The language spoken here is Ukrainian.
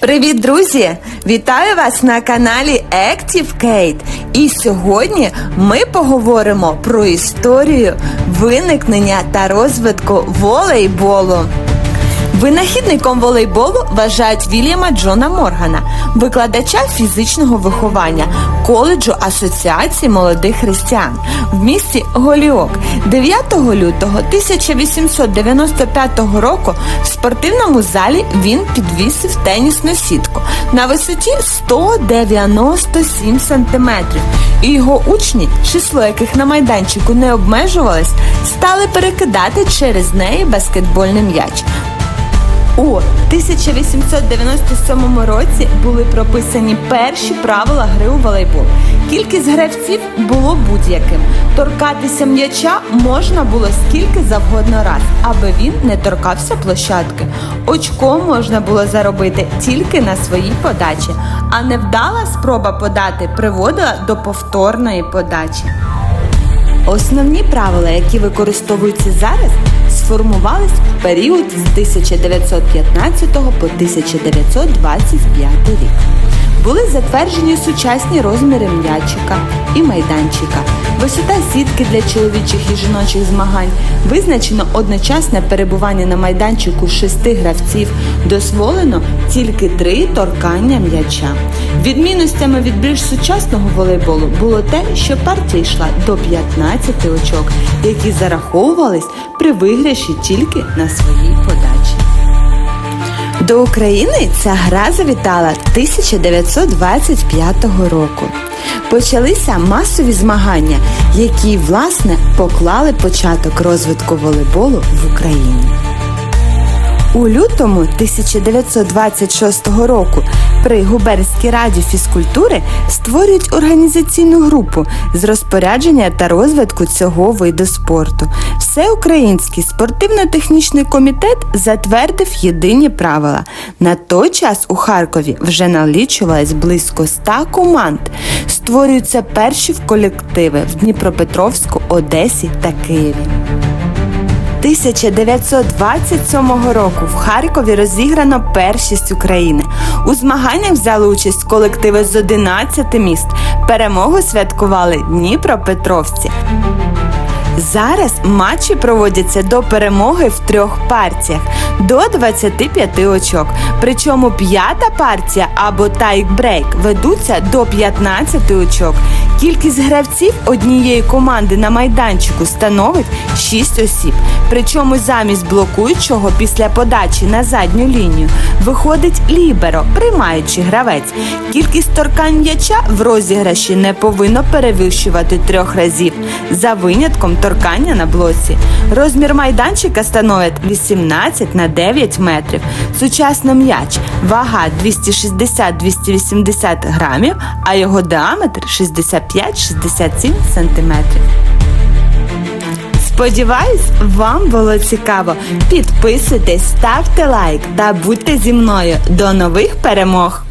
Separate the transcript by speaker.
Speaker 1: Привіт, друзі! Вітаю вас на каналі Active Kate. І сьогодні ми поговоримо про історію виникнення та розвитку волейболу. Винахідником волейболу вважають Вільяма Джона Моргана, викладача фізичного виховання коледжу Асоціації молодих християн в місті Голіок. 9 лютого 1895 року в спортивному залі він підвісив тенісну сітку на висоті 197 сантиметрів. І його учні, число яких на майданчику не обмежувалось, стали перекидати через неї баскетбольний м'яч. У 1897 році були прописані перші правила гри у волейбол. Кількість гравців було будь-яким. Торкатися м'яча можна було скільки завгодно раз, аби він не торкався площадки. Очко можна було заробити тільки на своїй подачі, а невдала спроба подати приводила до повторної подачі. Основні правила, які використовуються зараз, сформувались в період з 1915 по 1925 рік. Були затверджені сучасні розміри м'ячика і майданчика, висота сітки для чоловічих і жіночих змагань, визначено одночасне перебування на майданчику шести гравців, дозволено тільки три торкання м'яча. Відмінностями від більш сучасного волейболу було те, що партія йшла до 15 очок, які зараховувались при виграші тільки на своїй подачі. До України ця гра завітала 1925 року. Почалися масові змагання, які, власне, поклали початок розвитку волейболу в Україні. У лютому 1926 року при губернській раді фізкультури створюють організаційну групу з розпорядження та розвитку цього виду спорту. Всеукраїнський спортивно-технічний комітет затвердив єдині правила. На той час у Харкові вже налічувалось близько 100 команд. Створюються перші в колективи в Дніпропетровську, Одесі та Києві. 1927 року в Харкові розіграно першість України. У змаганнях взяли участь колективи з 11 міст. Перемогу святкували Дніпропетровці. Зараз матчі проводяться до перемоги в трьох партіях до 25 очок. Причому п'ята партія або тайк-брейк ведуться до 15 очок. Кількість гравців однієї команди на майданчику становить 6 осіб. Причому замість блокуючого після подачі на задню лінію виходить ліберо, приймаючи гравець. Кількість торкань м'яча в розіграші не повинно перевищувати трьох разів за винятком торкання на блоці. Розмір майданчика становить 18 на 9 метрів. Сучасно м'яч вага 260-280 грамів, а його діаметр 65-67 сантиметрів. Сподіваюсь, вам було цікаво. Підписуйтесь, ставте лайк та будьте зі мною. До нових перемог!